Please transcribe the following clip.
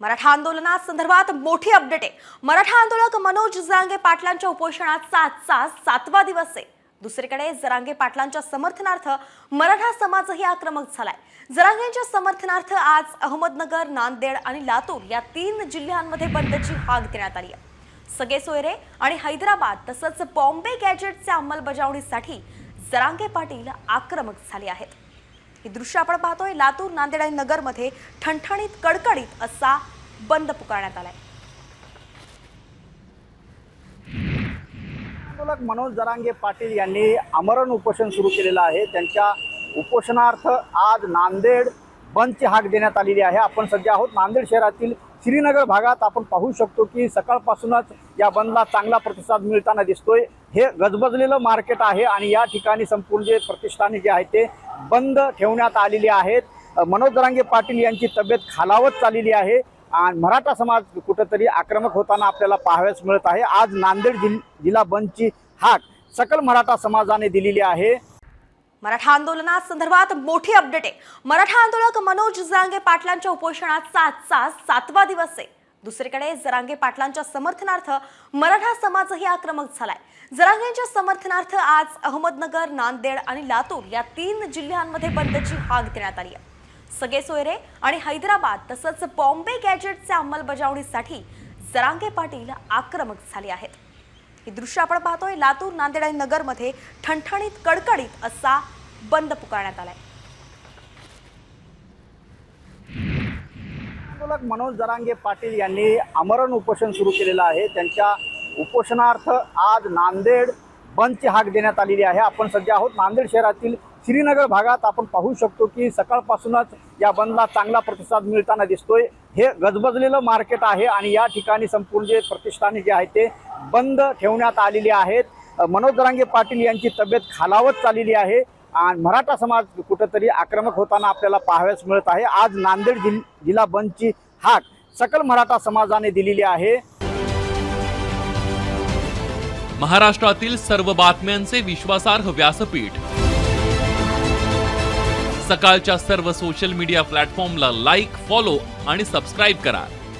मराठा आंदोलनासंदर्भात मोठी अपडेट आहे. मराठा आंदोलक मनोज जरांगे पाटलांच्या उपोषणाचा आजचा सातवा दिवस आहे. दुसरीकडे जरांगे पाटलांच्या समर्थनार्थ मराठा समाजही आक्रमक झालाय. जरांगेंच्या समर्थनार्थ आज अहमदनगर नांदेड आणि लातूर या तीन जिल्ह्यांमध्ये बंदची हाक देण्यात आली आहे. सगळे सोयरे आणि हैदराबाद तसंच बॉम्बे गॅजेटच्या अंमलबजावणीसाठी जरांगे पाटील आक्रमक झाले आहेत. ही दृश्य आपण पाहतोय. लातूर नांदेड आणि नगरमध्ये ठणठणीत कडकडीत असा बंद पुकारण्यात आलाय. आंदोलक मनोज जरांगे पाटील यांनी आमरण उपोषण सुरू केलेलं आहे. त्यांच्या उपोषणार्थ आज नांदेड बंदची हाक देण्यात आलेली आहे. आपण सध्या आहोत. नांदेड शहरातील श्रीनगर भागात आपण पाहू शकतो की सकाळपासूनच या बंदला चांगला प्रतिसाद मिळताना दिसतोय. हे गजबजलेलं मार्केट आहे आणि या ठिकाणी संपूर्ण जे प्रतिष्ठाने जे आहेत ते बंद ठेवण्यात आलेली आहेत. मनोज जरांगे पाटील यांची तब्येत खालावत चाललेली आहे आणि मराठा समाज कुठंतरी आक्रमक होताना आपल्याला पाहावयास मिळत आहे. आज नांदेड जिल्हा बंदची हाक सकल मराठा समाजाने दिलेली आहे. मराठा आंदोलनासंदर्भात मोठी अपडेट आहे. मराठा आंदोलक मनोज जरांगे पाटलांच्या उपोषणाचा आजचा सातवा दिवस आहे. दुसरीकडे जरांगे पाटलांच्या समर्थनार्थ मराठा समाजही आक्रमक झालाय. जरांगेंच्या समर्थनार्थ आज अहमदनगर नांदेड आणि लातूर या तीन जिल्ह्यांमध्ये बंदची हाक देण्यात आली आहे. सगळे सोयरे आणि हैदराबाद तसंच बॉम्बे गॅजेटच्या अंमलबजावणीसाठी जरांगे पाटील आक्रमक झाले आहेत. ही दृश्य आपण पाहतोय. लातूर नांदेड आणि नगरमध्ये ठणठणीत कडकडीत असा बंद पुकारण्यात आलाय. आंदोलक मनोज जरांगे पाटील यांनी आमरण उपोषण सुरू केलेलं आहे. त्यांच्या उपोषणार्थ आज नांदेड बंदची हाक देण्यात आलेली आहे. आपण सध्या आहोत नांदेड शहरातील श्रीनगर भागात. आपण पाहू शकतो की सकाळपासूनच या बंदला चांगला प्रतिसाद मिळताना दिसतोय. हे गजबजलेलं मार्केट आहे आणि या ठिकाणी संपूर्ण जे प्रतिष्ठाने जे आहेत ते बंद ठेवण्यात आलेली आहेत. मनोज जरांगे पाटील यांची तब्येत खालावत चाललेली आहे. आणि मराठा समाज कुठंतरी आक्रमक होताना आपल्याला पाहावयास मिळत आहे. आज नांदेड जिल जिल्हा बंदची हाक सकल मराठा समाजाने दिलेली आहे. महाराष्ट्रातील सर्व बातम्यांचे विश्वासार्ह व्यासपीठ. सकाळच्या सर्व सोशल मीडिया प्लॅटफॉर्मला लाईक फॉलो आणि सबस्क्राईब करा.